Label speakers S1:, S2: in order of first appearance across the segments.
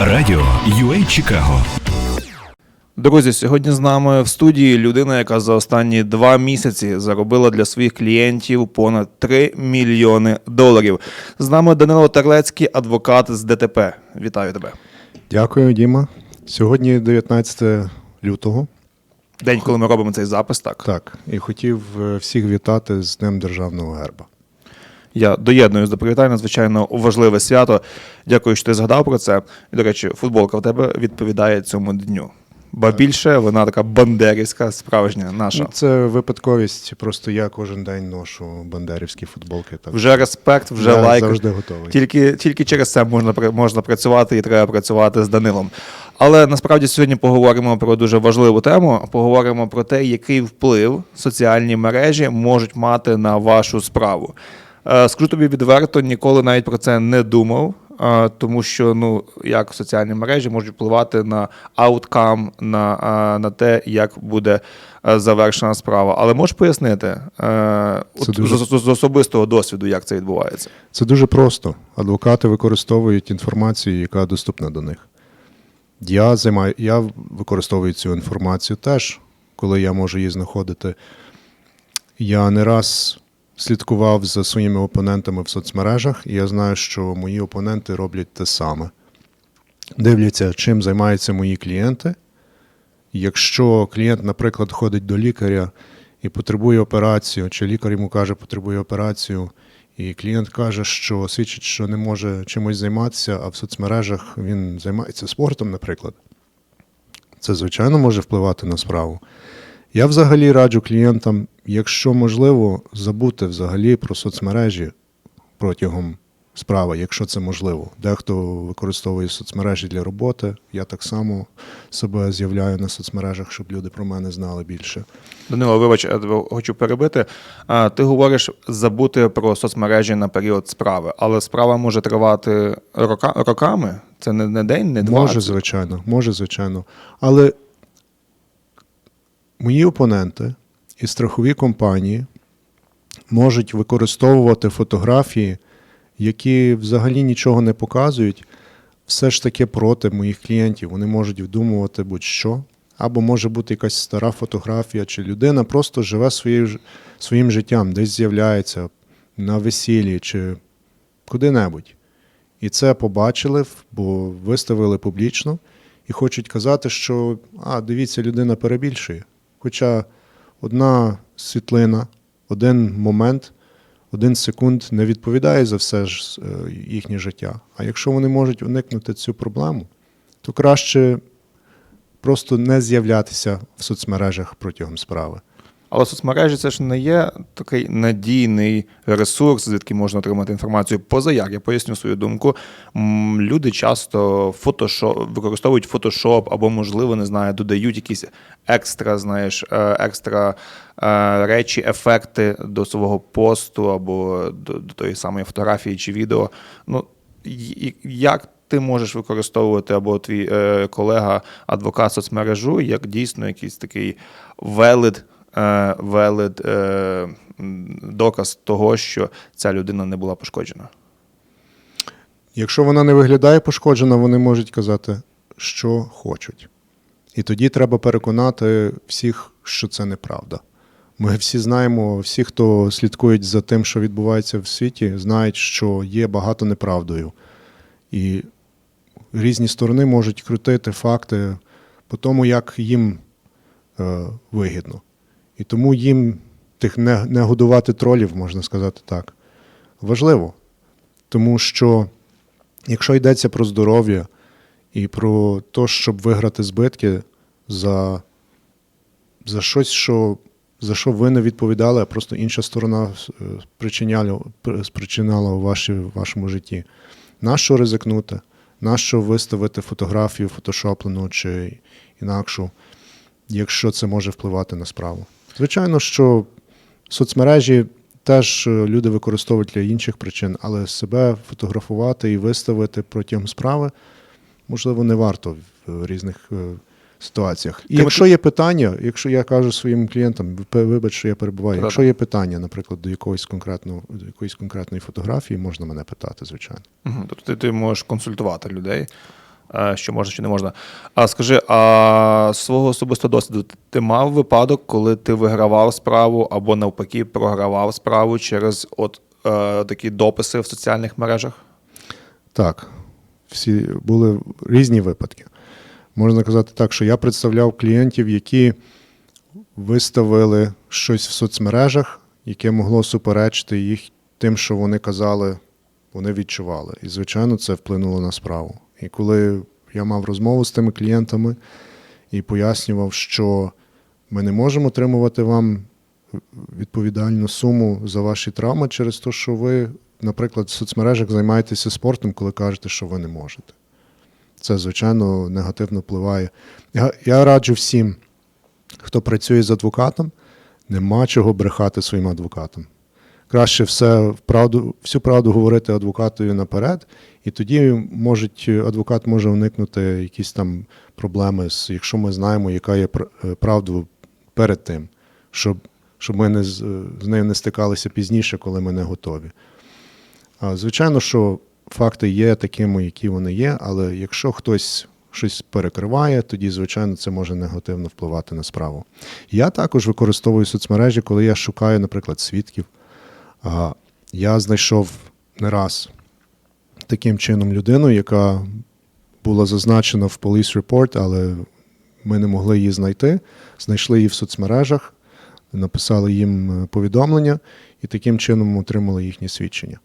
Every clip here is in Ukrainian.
S1: Радіо UA Чикаго.
S2: Друзі, сьогодні з нами в студії людина, яка за останні два місяці заробила для своїх клієнтів понад 3 мільйони доларів. З нами Данило Терлецький, адвокат з ДТП. Вітаю тебе.
S3: Дякую, Діма. Сьогодні 19 лютого.
S2: День, коли ми робимо цей запис, так.
S3: Так, і хотів е, всіх вітати з Днем Державного герба.
S2: Я доєднуюсь до привітань, надзвичайно важливе свято. Дякую, що ти згадав про це. І, до речі, футболка в тебе відповідає цьому дню. Ба більше вона така бандерівська, справжня, наша.
S3: Ну, Це випадковість. Просто я кожен день ношу бандерівські футболки. Так
S2: Вже респект, вже
S3: я
S2: лайк.
S3: завжди готовий.
S2: Тільки, тільки через це можна, можна працювати і треба працювати з Данилом. Але насправді сьогодні поговоримо про дуже важливу тему. Поговоримо про те, який вплив соціальні мережі можуть мати на вашу справу. Е, Скажу тобі відверто, ніколи навіть про це не думав, е, тому що ну як соціальні мережі можуть впливати на ауткам, на, е, на те, як буде завершена справа. Але можеш пояснити е, от
S3: дуже-
S2: з- з особистого досвіду, як це відбувається?
S3: Це дуже просто. Адвокати використовують інформацію, яка доступна до них. Я займаю, я використовую цю інформацію теж, коли я можу її знаходити. Я не раз слідкував за своїми опонентами в соцмережах, і я знаю, що мої опоненти роблять те саме. Дивляться, чим займаються мої клієнти. Якщо клієнт, наприклад, ходить до лікаря і потребує операцію, чи лікар йому каже, потребує операцію, і клієнт каже, що свідчить, що не може чимось займатися, а в соцмережах він займається спортом, наприклад. Це, звичайно, може впливати на справу. Я взагалі раджу клієнтам, якщо можливо, забути взагалі про соцмережі протягом справи, якщо це можливо. Дехто використовує соцмережі для роботи. Я так само себе з'являю на соцмережах, щоб люди про мене знали більше.
S2: Данило, вибач, хочу перебити. Ти говориш забути про соцмережі на період справи, але справа може тривати рока, роками. Це не, не день, не два.
S3: Може, звичайно, може, звичайно. Але мої опоненти і страхові компанії можуть використовувати фотографії, які взагалі нічого не показують, все ж таки проти моїх клієнтів. Вони можуть вдумувати будь-що. Або може бути якась стара фотографія, чи людина просто живе своєю, своїм життям, десь з'являється на весіллі чи куди-небудь. І це побачили, бо виставили публічно і хочуть казати, що а, дивіться, людина перебільшує. Хоча одна світлина, один момент, один секунд не відповідає за все ж е, їхнє життя. А якщо вони можуть уникнути цю проблему, то краще просто не з'являтися в соцмережах протягом справи.
S2: Але соцмережі це ж не є такий надійний ресурс, звідки можна отримати інформацію. Поза як, я поясню свою думку. Люди часто фотошоп, використовують фотошоп або, можливо, не знаю, додають якісь екстра, знаєш, е, екстра е, речі, ефекти до свого посту або до, до тої самої фотографії чи відео. Ну, як ти можеш використовувати або твій е, колега, адвокат соцмережу, як дійсно якийсь такий велид, велид е, доказ того, що ця людина не була пошкоджена.
S3: Якщо вона не виглядає пошкоджена, вони можуть казати, що хочуть. І тоді треба переконати всіх, що це неправда. Ми всі знаємо, всі, хто слідкують за тим, що відбувається в світі, знають, що є багато неправдою. І різні сторони можуть крутити факти по тому, як їм е, вигідно. І тому їм тих не, не годувати тролів, можна сказати так, важливо. Тому що якщо йдеться про здоров'я і про те, щоб виграти збитки за, за щось, що, за що ви не відповідали, а просто інша сторона е, спричиняла, спричиняла у ваші, вашому житті. Нащо ризикнути? Нащо виставити фотографію фотошоплену чи інакшу, якщо це може впливати на справу? Звичайно, що соцмережі теж е, люди використовують для інших причин, але себе фотографувати і виставити протягом справи, можливо, не варто в різних е, ситуаціях. І якщо є питання, якщо я кажу своїм клієнтам, «Ви- вибач, що я перебуваю, якщо є питання, наприклад, до якоїсь конкретного до якоїсь конкретної фотографії, можна мене питати, звичайно.
S2: Тобто ти, ти можеш консультувати людей. Е, що можна, що не можна. А скажи, а свого особистого досвіду ти мав випадок, коли ти вигравав справу або навпаки програвав справу через от е, такі дописи в соціальних мережах?
S3: Так, всі були різні випадки. Можна казати так, що я представляв клієнтів, які виставили щось в соцмережах, яке могло суперечити їх тим, що вони казали, вони відчували. І, звичайно, це вплинуло на справу. І коли я мав розмову з тими клієнтами і пояснював, що ми не можемо отримувати вам відповідальну суму за ваші травми через те, що ви, наприклад, в соцмережах займаєтеся спортом, коли кажете, що ви не можете. Це, звичайно, негативно впливає. Я, я раджу всім, хто працює з адвокатом, нема чого брехати своїм адвокатам. Краще все правду, всю правду говорити адвокатові наперед, і тоді можуть, адвокат може уникнути якісь там проблеми, з, якщо ми знаємо, яка є е, правда перед тим, щоб, щоб ми не з, з нею не стикалися пізніше, коли ми не готові. А, Звичайно, що факти є такими, які вони є, але якщо хтось щось перекриває, тоді, звичайно, це може негативно впливати на справу. Я також використовую соцмережі, коли я шукаю, наприклад, свідків. Я знайшов не раз таким чином людину, яка була зазначена в Police Report, але ми не могли її знайти. Знайшли її в соцмережах, написали їм е, повідомлення і таким чином отримали їхні свідчення.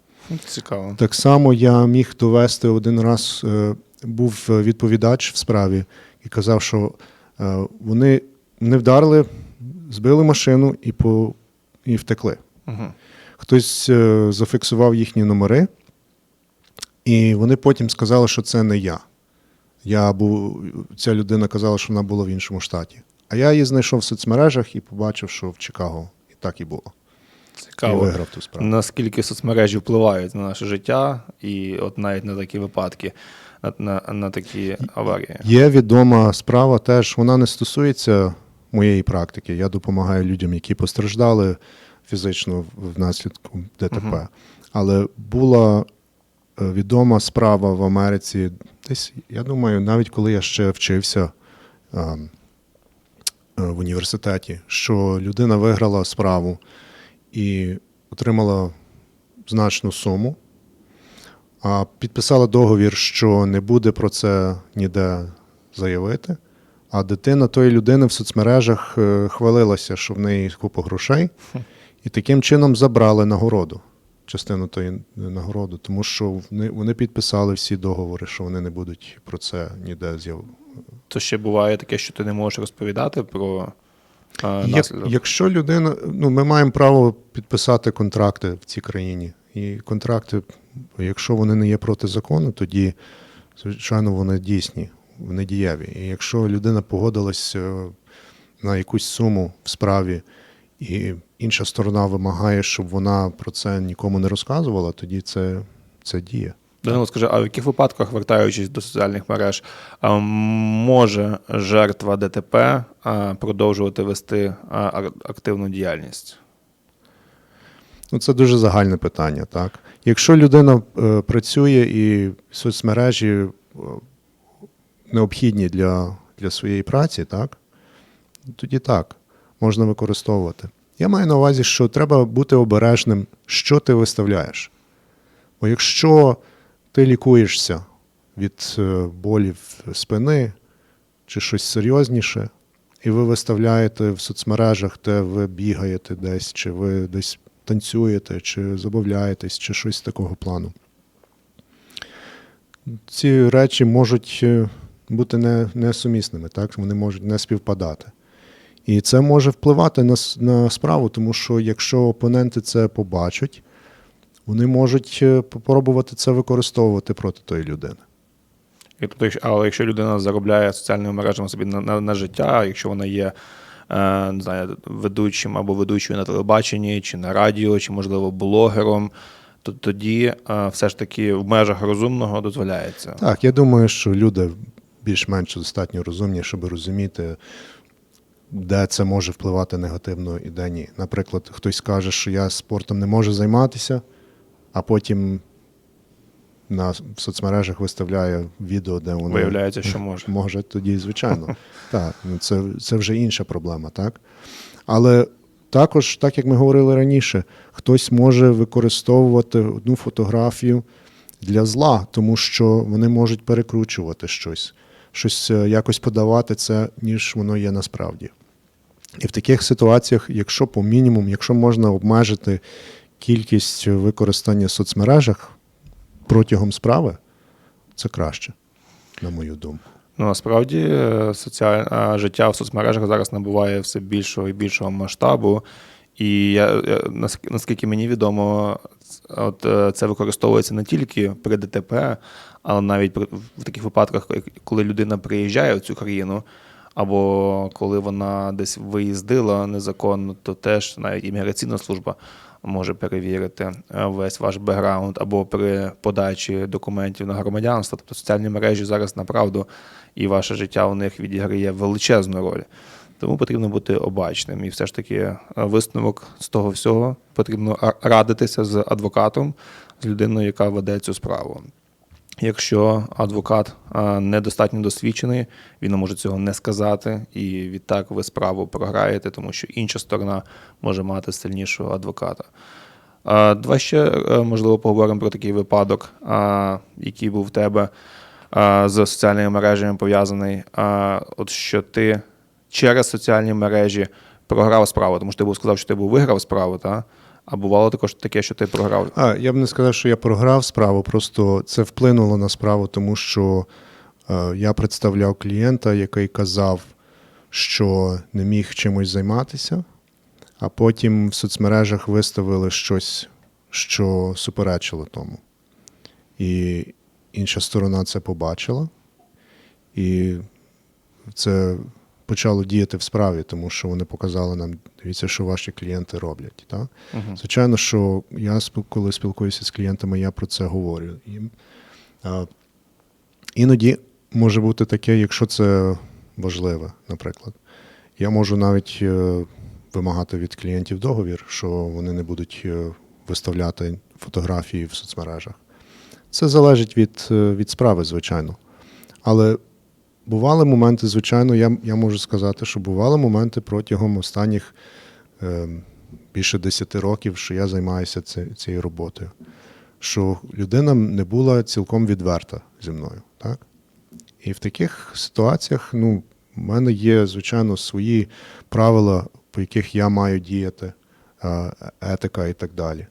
S2: Цікаво.
S3: Так само я міг довести один раз, е, був відповідач в справі і казав, що е, вони не вдарили, збили машину і, по, і втекли.
S2: Угу.
S3: Хтось е, зафіксував їхні номери, і вони потім сказали, що це не я. Я був, ця людина казала, що вона була в іншому штаті. А я її знайшов в соцмережах і побачив, що в Чикаго і так і було. І
S2: Цікаво.
S3: виграв ту справу.
S2: Наскільки соцмережі впливають на наше життя, і от навіть на такі випадки, на, на, на такі аварії.
S3: Є відома справа, теж вона не стосується моєї практики. Я допомагаю людям, які постраждали фізично внаслідку ДТП. Але була е, відома справа в Америці, десь, я думаю, навіть коли я ще вчився е, е, в університеті, що людина виграла справу і отримала значну суму, а підписала договір, що не буде про це ніде заявити. А дитина тої людини в соцмережах е, хвалилася, що в неї купа грошей, і таким чином забрали нагороду, частину тої нагороди, тому що вони, вони підписали всі договори, що вони не будуть про це ніде з'явити.
S2: То ще буває таке, що ти не можеш розповідати про е,
S3: Як, якщо людина, ну ми маємо право підписати контракти в цій країні, і контракти, якщо вони не є проти закону, тоді звичайно вони дійсні, вони дієві. І якщо людина погодилась е, на якусь суму в справі, і інша сторона вимагає, щоб вона про це нікому не розказувала, тоді це, це діє.
S2: Данило, скажи, а в яких випадках, вертаючись до соціальних мереж, може жертва ДТП продовжувати вести активну діяльність?
S3: Ну, це дуже загальне питання, так. Якщо людина е, працює і соцмережі е, необхідні для, для своєї праці, так, тоді так, можна використовувати. Я маю на увазі, що треба бути обережним, що ти виставляєш. Бо якщо ти лікуєшся від е, болів спини чи щось серйозніше, і ви виставляєте в соцмережах, де ви бігаєте десь, чи ви десь танцюєте, чи забавляєтесь, чи щось такого плану. Ці речі можуть е, бути несумісними, так? вони можуть не співпадати. І це може впливати на, на справу, тому що якщо опоненти це побачать, вони можуть е, попробувати це використовувати проти тої людини.
S2: І тобто, але якщо людина заробляє соціальними мережами собі на, на, на життя, якщо вона є е, не знаю, ведучим або ведучою на телебаченні, чи на радіо, чи, можливо, блогером, то тоді е, все ж таки в межах розумного дозволяється.
S3: Так, я думаю, що люди більш-менш достатньо розумні, щоб розуміти, де це може впливати негативно і де ні. Наприклад, хтось каже, що я спортом не можу займатися, а потім на в соцмережах виставляє відео, де воно
S2: Виявляється, що може.
S3: Може, тоді, звичайно. так, ну це, це вже інша проблема, так? Але також, так як ми говорили раніше, хтось може використовувати одну фотографію для зла, тому що вони можуть перекручувати щось, щось е, якось подавати це, ніж воно є насправді. І в таких ситуаціях, якщо по мінімуму, якщо можна обмежити кількість використання в соцмережах протягом справи, це краще, на мою думку.
S2: Ну, насправді е, соціаль... а, життя в соцмережах зараз набуває все більшого і більшого масштабу. І я, я- наскільки мені відомо, от е, це використовується не тільки при ДТП, але навіть в таких випадках, коли людина приїжджає в цю країну, або коли вона десь виїздила незаконно, то теж навіть імміграційна служба може перевірити е, весь ваш бекграунд, або при подачі документів на громадянство. Тобто соціальні мережі зараз направду і ваше життя у них відіграє величезну роль. Тому потрібно бути обачним. І все ж таки е, висновок з того всього потрібно радитися з адвокатом, з людиною, яка веде цю справу. Якщо адвокат недостатньо досвідчений, він може цього не сказати, і відтак ви справу програєте, тому що інша сторона може мати сильнішого адвоката. А, Давай ще е, можливо поговоримо про такий випадок, який був в тебе з соціальними мережами пов'язаний. От що ти через соціальні мережі програв справу, тому що ти був сказав, що ти був виграв справу, та? А бувало також таке, що ти програв.
S3: А, я б не сказав, що я програв справу, просто це вплинуло на справу, тому що е, я представляв клієнта, який казав, що не міг чимось займатися, а потім в соцмережах виставили щось, що суперечило тому. І інша сторона це побачила, і це почало діяти в справі, тому що вони показали нам, дивіться, що ваші клієнти роблять. Так?
S2: Мгм.
S3: Звичайно, що я коли спілкуюся з клієнтами, я про це говорю їм. А, Іноді може бути таке, якщо це важливе, наприклад. Я можу навіть е, вимагати від клієнтів договір, що вони не будуть е, виставляти фотографії в соцмережах. Це залежить від, е, від справи, звичайно. Але бували моменти, звичайно, я, я можу сказати, що бували моменти протягом останніх е, більше 10 років, що я займаюся ці- цією роботою. Що людина не була цілком відверта зі мною. Так? І в таких ситуаціях, ну, в мене є, звичайно, свої правила, по яких я маю діяти, е, етика і так далі.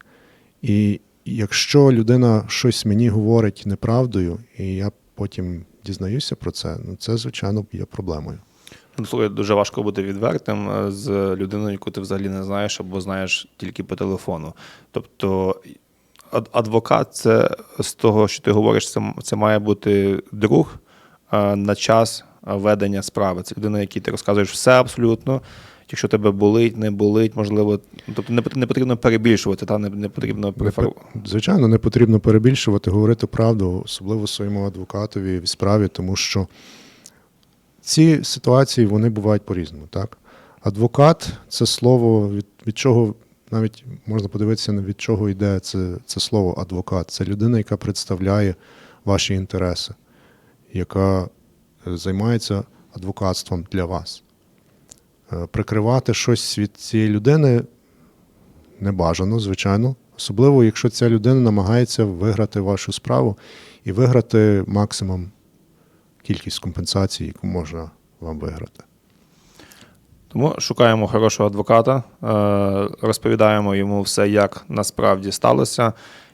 S3: І якщо людина щось мені говорить неправдою, і я потім дізнаюся про це, ну це, звичайно, є проблемою.
S2: Ну, слухай, дуже важко бути відвертим е, з людиною, яку ти взагалі не знаєш або знаєш тільки по телефону. Тобто адвокат це з того, що ти говориш, це, це має бути друг е, на час ведення справи. Це людина, якій ти розказуєш все абсолютно. Якщо тебе болить, не болить, можливо, тобто не, не потрібно перебільшувати, та не, не потрібно
S3: Не Звичайно, не потрібно перебільшувати, говорити правду, особливо своєму адвокатові в справі, тому що ці ситуації вони бувають по-різному. Так? Адвокат це слово, від, від чого навіть можна подивитися, від чого йде це, це слово адвокат. Це людина, яка представляє ваші інтереси, яка е, займається адвокатством для вас. Е, Прикривати щось від цієї людини не бажано, звичайно. Особливо, якщо ця людина намагається виграти вашу справу і виграти максимум кількість компенсацій, яку можна вам виграти.
S2: Тому шукаємо хорошого адвоката, е, розповідаємо йому все, як насправді сталося,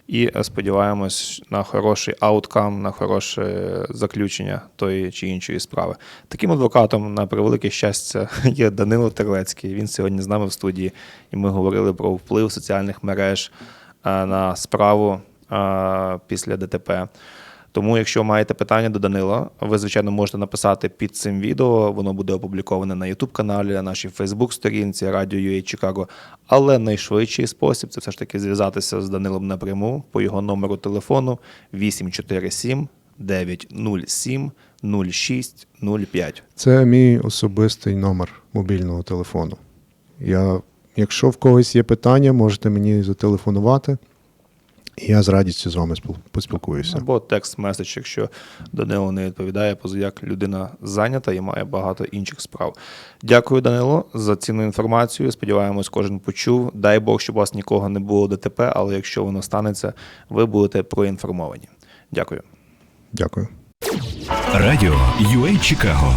S2: і сподіваємось на хороший ауткам, на хороше заключення тої чи іншої справи. Таким адвокатом, на превелике щастя, є Данило Терлецький. Він сьогодні з нами в студії, і ми говорили про вплив соціальних мереж на справу після ДТП. Тому, якщо маєте питання до Данила, ви, звичайно, можете написати під цим відео. Воно буде опубліковане на YouTube каналі, на нашій Facebook сторінці Радіо UA Чикаго. Але найшвидший спосіб це все ж таки зв'язатися з Данилом напряму по його номеру телефону 847 907 0605.
S3: Це мій особистий номер мобільного телефону. Я, якщо в когось є питання, можете мені зателефонувати. І я з радістю з вами спіл- поспілкуюся.
S2: Або текст меседж, якщо Данило не відповідає, позаяк людина зайнята і має багато інших справ. Дякую, Данило, за цінну інформацію. Сподіваємось, кожен почув. Дай Бог, щоб у вас нікого не було ДТП, але якщо воно станеться, ви будете проінформовані. Дякую.
S3: Дякую.
S1: Радіо UA Чикаго